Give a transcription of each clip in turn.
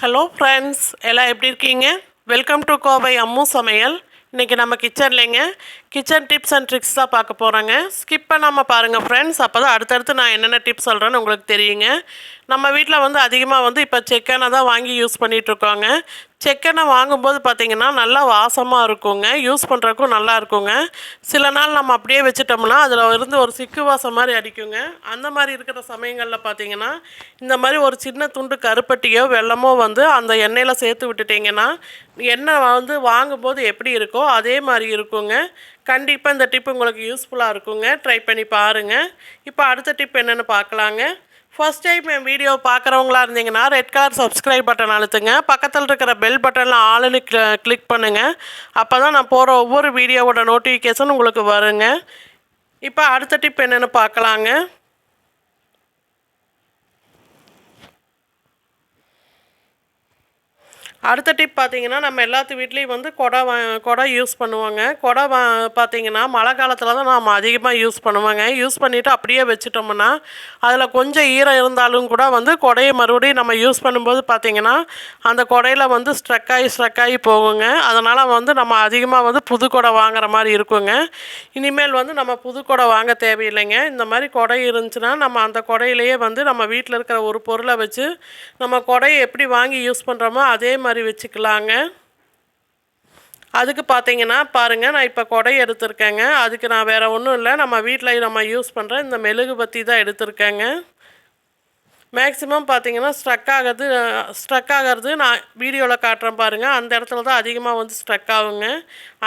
Hello friends எல்லாம் எப்படி இருக்கீங்க? வெல்கம் டு கோவை அம்மு சமையல். இன்றைக்கி நம்ம கிச்சன்லேங்க கிச்சன் டிப்ஸ் அண்ட் ட்ரிக்ஸ் தான் பார்க்க போகிறோங்க ஸ்கிப் பண்ணாமல் பாருங்கள் ஃப்ரெண்ட்ஸ் அப்போ தான் அடுத்தடுத்து நான் என்னென்ன டிப்ஸ் சொல்கிறேன்னு உங்களுக்கு தெரியுங்க. நம்ம வீட்டில் வந்து அதிகமாக வந்து இப்போ செக்கெண்ணெய் தான் வாங்கி யூஸ் பண்ணிகிட்ருக்கோங்க செக்கெண்ணெய் வாங்கும்போது பார்த்திங்கன்னா நல்லா வாசமாக இருக்குங்க. யூஸ் பண்ணுறக்கும் நல்லா இருக்குங்க. சில நாள் நம்ம அப்படியே வச்சுட்டோம்னா அதில் இருந்து ஒரு சிக்கு வாசம் மாதிரி அடிக்குங்க. அந்த மாதிரி இருக்கிற சமயங்களில் பார்த்தீங்கன்னா இந்த மாதிரி ஒரு சின்ன துண்டு கருப்பட்டியோ வெல்லமோ வந்து அந்த எண்ணெயில் சேர்த்து விட்டுட்டிங்கன்னா எண்ணெய் வந்து வாங்கும்போது எப்படி இருக்கோ அதே மாதிரி இருக்குங்க. கண்டிப்பாக இந்த டிப் உங்களுக்கு யூஸ்ஃபுல்லாக இருக்குங்க. ட்ரை பண்ணி பாருங்கள் இப்போ அடுத்த டிப் என்னென்னு பார்க்கலாங்க ஃபர்ஸ்ட் டைம் என் வீடியோ பார்க்குறவங்களா இருந்தீங்கன்னா ரெட் கலர் சப்ஸ்கிரைப் பட்டன் அழுத்துங்க. பக்கத்தில் இருக்கிற பெல் பட்டனில் ஆளுன்னு கிளிக் பண்ணுங்கள் அப்போ தான் நான் போகிற ஒவ்வொரு வீடியோவோட நோட்டிஃபிகேஷன் உங்களுக்கு வருங்க. இப்போ அடுத்த டிப் என்னென்னு பார்க்கலாங்க. அடுத்த டிப் பார்த்தீங்கன்னா நம்ம எல்லாத்து வீட்லேயும் வந்து குடை வா குடை யூஸ் பண்ணுவாங்க. குடை வா பார்த்தீங்கன்னா மழை காலத்தில் தான் நாம் அதிகமாக யூஸ் பண்ணுவாங்க. யூஸ் பண்ணிவிட்டு அப்படியே வச்சுட்டோம்னா அதில் கொஞ்சம் ஈரம் இருந்தாலும் கூட வந்து குடையை மறுபடியும் நம்ம யூஸ் பண்ணும்போது பார்த்தீங்கன்னா அந்த குடையில் வந்து ஸ்ட்ரக் ஆகி ஸ்ட்ரக் ஆகி போகுங்க. அதனால் வந்து நம்ம அதிகமாக வந்து புது குடை வாங்குற மாதிரி இருக்குங்க. இனிமேல் வந்து நம்ம புது குடை வாங்க தேவையில்லைங்க. இந்த மாதிரி குடை இருந்துச்சுன்னா நம்ம அந்த குடையிலேயே வந்து நம்ம வீட்டில் இருக்கிற ஒரு பொருளை வச்சு நம்ம குடையை எப்படி வாங்கி யூஸ் பண்ணுறோமோ அதே மாதிரி வச்சுக்கலாங்க. அதுக்கு பார்த்தீங்கன்னா பாருங்கள் நான் இப்போ கொடை எடுத்திருக்கேங்க. அதுக்கு நான் வேறு ஒன்றும் இல்லை. நம்ம வீட்டில் நம்ம யூஸ் பண்ணுற இந்த மெழுகு பற்றி தான் எடுத்திருக்கேங்க. மேக்ஸிமம் பார்த்தீங்கன்னா ஸ்ட்ரக் ஆகிறது ஸ்ட்ரக் ஆகிறது நான் வீடியோவில் காட்டுறேன் பாருங்கள் அந்த இடத்துல தான் அதிகமாக வந்து ஸ்ட்ரக் ஆகுங்க.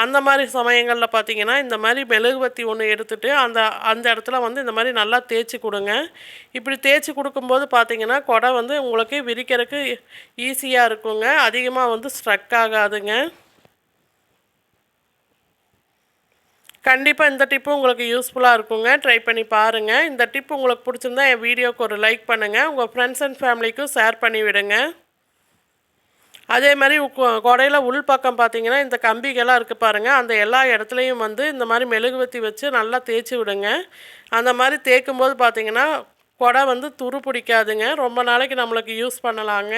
அந்த மாதிரி சமயங்களில் பார்த்தீங்கன்னா இந்த மாதிரி மெழுகுவத்தி ஒன்று எடுத்துகிட்டு அந்த அந்த இடத்துல வந்து இந்த மாதிரி நல்லா தேய்ச்சி கொடுங்க. இப்படி தேய்ச்சி கொடுக்கும்போது பார்த்தீங்கன்னா கொடை வந்து உங்களுக்கு விரிக்கிறதுக்கு ஈஸியாக இருக்குங்க. அதிகமாக வந்து ஸ்ட்ரக் ஆகாதுங்க. கண்டிப்பாக இந்த டிப்பு உங்களுக்கு யூஸ்ஃபுல்லாக இருக்குங்க. ட்ரை பண்ணி பாருங்கள் இந்த டிப் உங்களுக்கு பிடிச்சிருந்தா என் வீடியோக்கு ஒரு லைக் பண்ணுங்கள் உங்கள் ஃப்ரெண்ட்ஸ் அண்ட் ஃபேமிலிக்கும் ஷேர் பண்ணி விடுங்க. அதே மாதிரி கொடையில் உள் பக்கம் பார்த்தீங்கன்னா இந்த கம்பிகள்லாம் இருக்குது பாருங்கள் அந்த எல்லா இடத்துலையும் வந்து இந்த மாதிரி மெழுகுவத்தி வச்சு நல்லா தேய்ச்சி விடுங்க. அந்த மாதிரி தேய்க்கும் போது பார்த்தீங்கன்னா கொடை வந்து துரு பிடிக்காதுங்க. ரொம்ப நாளைக்கு நம்மளுக்கு யூஸ் பண்ணலாங்க.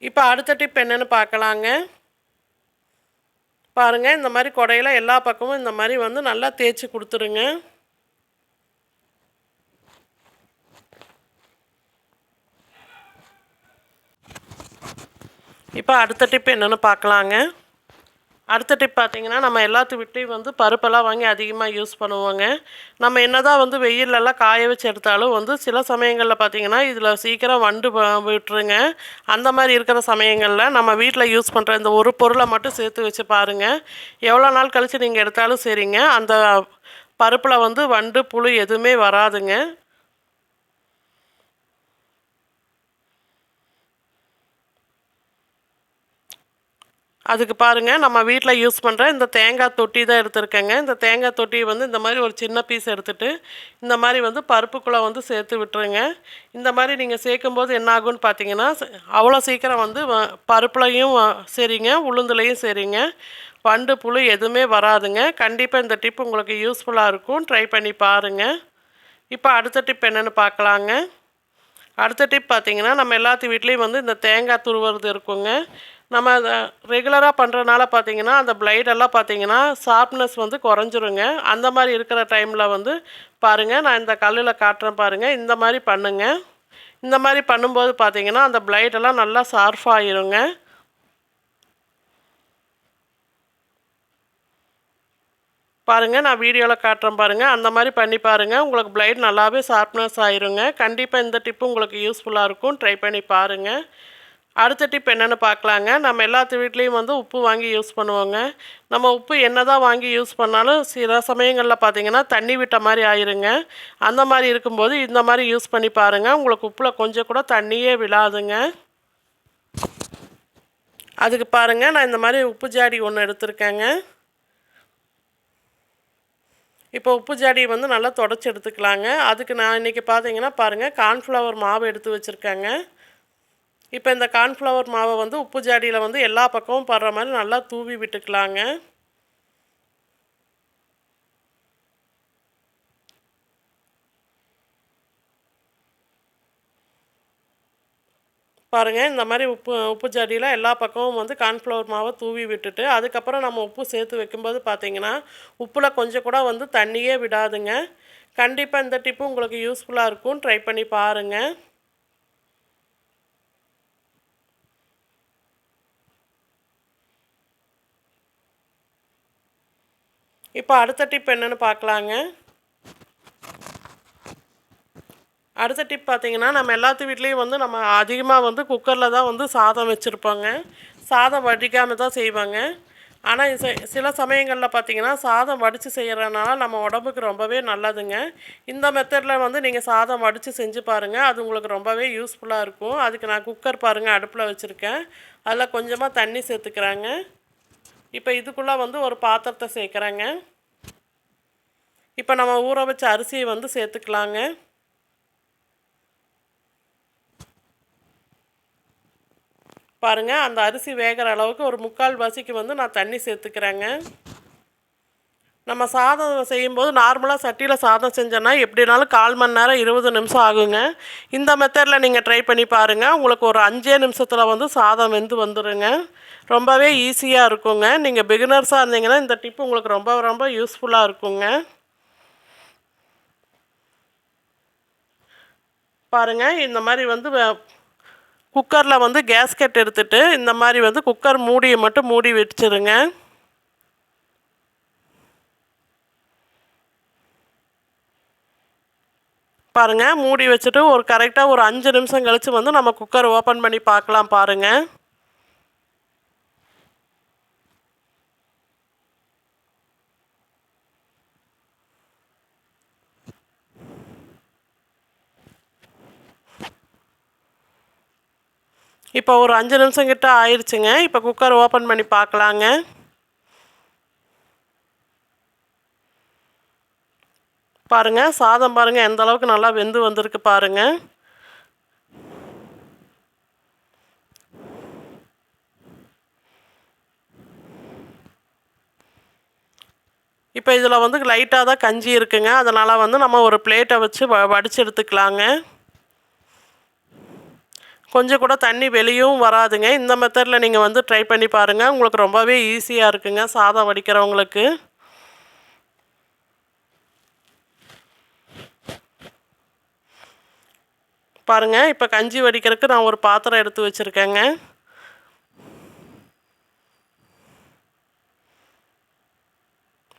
இப்போ அடுத்த டிப் என்னென்னு பார்க்கலாங்க. பாருங்கள் இந்த மாதிரி கொடையில் எல்லா பக்கமும் இந்த மாதிரி வந்து நல்லா தேய்ச்சி கொடுத்துருங்க. இப்போ அடுத்த டிப் என்னென்னு பார்க்கலாங்க. அடுத்த டிப் பார்த்திங்கன்னா நம்ம எல்லாத்து வீட்லேயும் வந்து பருப்பெல்லாம் வாங்கி அதிகமாக யூஸ் பண்ணுவோங்க. நம்ம என்ன தான் வந்து வெயிலெல்லாம் காய வச்சு எடுத்தாலும் வந்து சில சமயங்களில் பார்த்திங்கன்னா இதில் சீக்கிரம் வண்டு விட்டுருங்க. அந்த மாதிரி இருக்கிற சமயங்களில் நம்ம வீட்டில் யூஸ் பண்ணுற இந்த ஒரு பொருளை மட்டும் சேர்த்து வச்சு பாருங்கள் எவ்வளோ நாள் கழித்து நீங்கள் எடுத்தாலும் சரிங்க. அந்த பருப்பில் வந்து வண்டு புழு எதுவுமே வராதுங்க. அதுக்கு பாருங்கள் நம்ம வீட்டில் யூஸ் பண்ணுற இந்த தேங்காய் தொட்டி தான் எடுத்திருக்கேங்க. இந்த தேங்காய் தொட்டி வந்து இந்த மாதிரி ஒரு சின்ன பீஸ் எடுத்துகிட்டு இந்த மாதிரி வந்து பருப்புக்குள்ளே வந்து சேர்த்து விட்டுருங்க. இந்த மாதிரி நீங்கள் சேர்க்கும்போது என்ன ஆகும்னு பார்த்தீங்கன்னா அவ்வளோ சீக்கிரம் வந்து பருப்புலையும் சரிங்க உளுந்துலையும் சரிங்க. வண்டு புழு எதுவுமே வராதுங்க. கண்டிப்பாக இந்த டிப் உங்களுக்கு யூஸ்ஃபுல்லாக இருக்கும். ட்ரை பண்ணி பாருங்கள் இப்போ அடுத்த டிப் என்னென்னு பார்க்கலாங்க அடுத்த டிப் பார்த்திங்கன்னா நம்ம எல்லாத்து வீட்லேயும் வந்து இந்த தேங்காய் துருவுறது இருக்குங்க. நம்ம அதை ரெகுலராக பண்ணுறனால பார்த்தீங்கன்னா அந்த பிளைடெல்லாம் பார்த்தீங்கன்னா ஷார்ப்னஸ் வந்து குறைஞ்சிருங்க. அந்த மாதிரி இருக்கிற டைமில் வந்து பாருங்கள் நான் இந்த கல்லில் காட்டுறேன் பாருங்கள் இந்த மாதிரி பண்ணுங்கள் இந்த மாதிரி பண்ணும்போது பார்த்தீங்கன்னா அந்த பிளைடெல்லாம் நல்லா ஷார்ஃபாகிருங்க பாருங்கள் நான் வீடியோவில் காட்டுறேன் பாருங்கள் அந்த மாதிரி பண்ணி பாருங்கள் உங்களுக்கு பிளைட் நல்லாவே ஷார்ப்னஸ் ஆயிருங்க. கண்டிப்பாக இந்த டிப்பு உங்களுக்கு யூஸ்ஃபுல்லாக இருக்கும். ட்ரை பண்ணி பாருங்கள் அடுத்த டிப் என்னென்னு பார்க்கலாங்க. நம்ம எல்லாத்து வீட்லேயும் வந்து உப்பு வாங்கி யூஸ் பண்ணுவோங்க. நம்ம உப்பு என்ன தான் வாங்கி யூஸ் பண்ணாலும் சில சமயங்களில் பார்த்தீங்கன்னா தண்ணி விட்ட மாதிரி ஆயிருங்க. அந்த மாதிரி இருக்கும்போது இந்த மாதிரி யூஸ் பண்ணி பாருங்கள் உங்களுக்கு உப்பில் கொஞ்சம் கூட தண்ணியே விழாதுங்க. அதுக்கு பாருங்கள் நான் இந்த மாதிரி உப்பு ஜாடி ஒன்று எடுத்திருக்கேங்க. இப்போ உப்பு ஜாடியை வந்து நல்லா தொடச்சி எடுத்துக்கலாங்க. அதுக்கு நான் இன்றைக்கி பார்த்தீங்கன்னா பாருங்கள் கார்ன்ஃப்ளவர் மாவு எடுத்து வச்சுருக்கேங்க. இப்போ இந்த கார்ன்ஃப்ளவர் மாவை வந்து உப்பு ஜாடியில் வந்து எல்லா பக்கமும் படுற மாதிரி நல்லா தூவி விட்டுக்கலாங்க. பாருங்கள் இந்த மாதிரி உப்பு உப்பு ஜாடியில் எல்லா பக்கமும் வந்து கார்ன்ஃப்ளவர் மாவை தூவி விட்டுட்டு அதுக்கப்புறம் நம்ம உப்பு சேர்த்து வைக்கும்போது பார்த்தீங்கன்னா உப்பில் கொஞ்சம் கூட வந்து தண்ணியே விடாதுங்க. கண்டிப்பாக இந்த டிப்பு உங்களுக்கு யூஸ்ஃபுல்லாக இருக்கும். ட்ரை பண்ணி பாருங்கள் இப்போ அடுத்த டிப் என்னென்னு பார்க்கலாங்க. அடுத்த டிப் பார்த்தீங்கன்னா நம்ம எல்லாத்து வீட்லேயும் வந்து நம்ம அதிகமாக வந்து குக்கரில் தான் வந்து சாதம் வச்சுருப்போங்க. சாதம் வடிக்காமல் தான் செய்வாங்க. ஆனால் சில சமயங்களில் பார்த்தீங்கன்னா சாதம் வடித்து செய்கிறனால நம்ம உடம்புக்கு ரொம்பவே நல்லதுங்க. இந்த மெத்தடில் வந்து நீங்கள் சாதம் வடித்து செஞ்சு பாருங்கள் அது உங்களுக்கு ரொம்பவே யூஸ்ஃபுல்லாக இருக்கும். அதுக்கு நான் குக்கர் பாருங்கள் அடுப்பில் வச்சுருக்கேன். அதில் கொஞ்சமாக தண்ணி சேர்த்துக்கிறாங்க. இப்போ இதுக்குள்ளே வந்து ஒரு பாத்திரத்தை சேர்க்குறேங்க. இப்போ நம்ம ஊற வச்ச அரிசியை வந்து சேர்த்துக்கலாங்க. பாருங்கள் அந்த அரிசி வேகிற அளவுக்கு ஒரு முக்கால் வாசிக்கு வந்து நான் தண்ணி சேர்த்துக்கிறேங்க. நம்ம சாதம் செய்யும்போது நார்மலாக சட்டியில் சாதம் செஞ்சோன்னா எப்படினாலும் கால் மணி நேரம் இருபது நிமிஷம் ஆகுங்க. இந்த மெத்தடில் நீங்கள் ட்ரை பண்ணி பாருங்கள் உங்களுக்கு ஒரு அஞ்சே நிமிஷத்தில் வந்து சாதம் வெந்து வந்துடுங்க ரொம்பவே ஈஸியாக இருக்குங்க. நீங்கள் பிகினர்ஸாக இருந்தீங்கன்னா இந்த டிப்பு உங்களுக்கு ரொம்ப ரொம்ப யூஸ்ஃபுல்லாக இருக்குங்க. பாருங்கள் இந்த மாதிரி வந்து குக்கரில் வந்து கேஸ்கெட் எடுத்துட்டு இந்த மாதிரி வந்து குக்கர் மூடியை மட்டும் மூடி வச்சுருங்க. பாருங்கள் மூடி வச்சுட்டு ஒரு கரெக்டாக ஒரு அஞ்சு நிமிஷம் கழித்து வந்து நம்ம குக்கர் ஓப்பன் பண்ணி பார்க்கலாம் பாருங்கள் இப்போ ஒரு அஞ்சு நிமிஷம் கிட்ட ஆயிடுச்சுங்க இப்போ குக்கர் ஓப்பன் பண்ணி பார்க்கலாங்க. பாருங்கள் சாதம் பாருங்கள் எந்த அளவுக்கு நல்லா வெந்து வந்திருக்கு பாருங்கள் இப்போ இதில் வந்து லைட்டாக தான் கஞ்சி இருக்குங்க. அதனால் வந்து நம்ம ஒரு பிளேட்டை வச்சு வ வடித்து எடுத்துக்கலாங்க. கொஞ்சம் கூட தண்ணி வெளியும் வராதுங்க. இந்த மெத்தடில் நீங்கள் வந்து ட்ரை பண்ணி பாருங்கள் உங்களுக்கு ரொம்பவே ஈஸியாக இருக்குங்க. சாதம் வடிக்கிறவங்களுக்கு. பாருங்கள் இப்போ கஞ்சி வடிக்கிறதுக்கு நான் ஒரு பாத்திரம் எடுத்து வச்சுருக்கேங்க.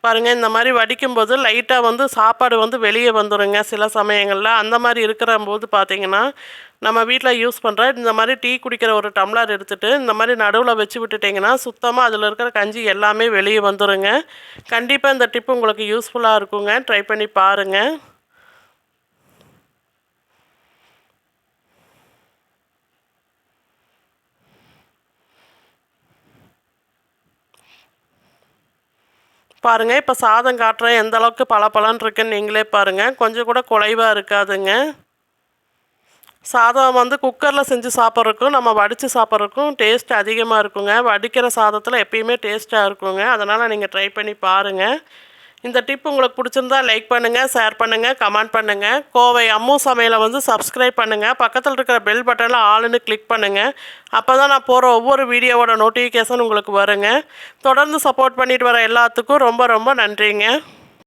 பாருங்கள் இந்த மாதிரி வடிக்கும்போது லைட்டாக வந்து சாப்பாடு வந்து வெளியே வந்துடுங்க சில சமயங்களில் அந்த மாதிரி இருக்கிற போது பார்த்திங்கன்னா நம்ம வீட்டில் யூஸ் பண்ணுற இந்த மாதிரி டீ குடிக்கிற ஒரு டம்ளர் எடுத்துகிட்டு இந்த மாதிரி நடுவில் வச்சு விட்டுட்டிங்கன்னா சுத்தமாக அதில் இருக்கிற கஞ்சி எல்லாமே வெளியே வந்துடுங்க கண்டிப்பாக இந்த டிப்பு உங்களுக்கு யூஸ்ஃபுல்லாக இருக்குங்க. ட்ரை பண்ணி பாருங்கள் பாருங்கள் இப்போ சாதம் காட்டுறேன். எந்த அளவுக்கு பளபளன்னு இருக்குன்னு நீங்களே பாருங்கள் கொஞ்சம் கூட குறைவாக இருக்காதுங்க. சாதம் வந்து குக்கரில் செஞ்சு சாப்பிட்றதுக்கும் நம்ம வடித்து சாப்பிட்றதுக்கும் டேஸ்ட் அதிகமாக இருக்குங்க. வடிக்கிற சாதத்தில் எப்பயுமே டேஸ்ட்டாக இருக்குங்க. அதனால் நீங்கள் ட்ரை பண்ணி பாருங்கள் இந்த டிப் உங்களுக்கு பிடிச்சிருந்தா லைக் பண்ணுங்கள் ஷேர் பண்ணுங்கள் கமெண்ட் பண்ணுங்கள் கோவை அம்மு சமையலை வந்து சப்ஸ்கிரைப் பண்ணுங்கள் பக்கத்தில் இருக்கிற பெல் பட்டனில் ஆளுன்னு கிளிக் பண்ணுங்கள் அப்போ தான் நான் போகிற ஒவ்வொரு வீடியோவோட நோட்டிஃபிகேஷன் உங்களுக்கு வருங்க. தொடர்ந்து சப்போர்ட் பண்ணிட்டு வர எல்லாத்துக்கும் ரொம்ப ரொம்ப நன்றிங்க.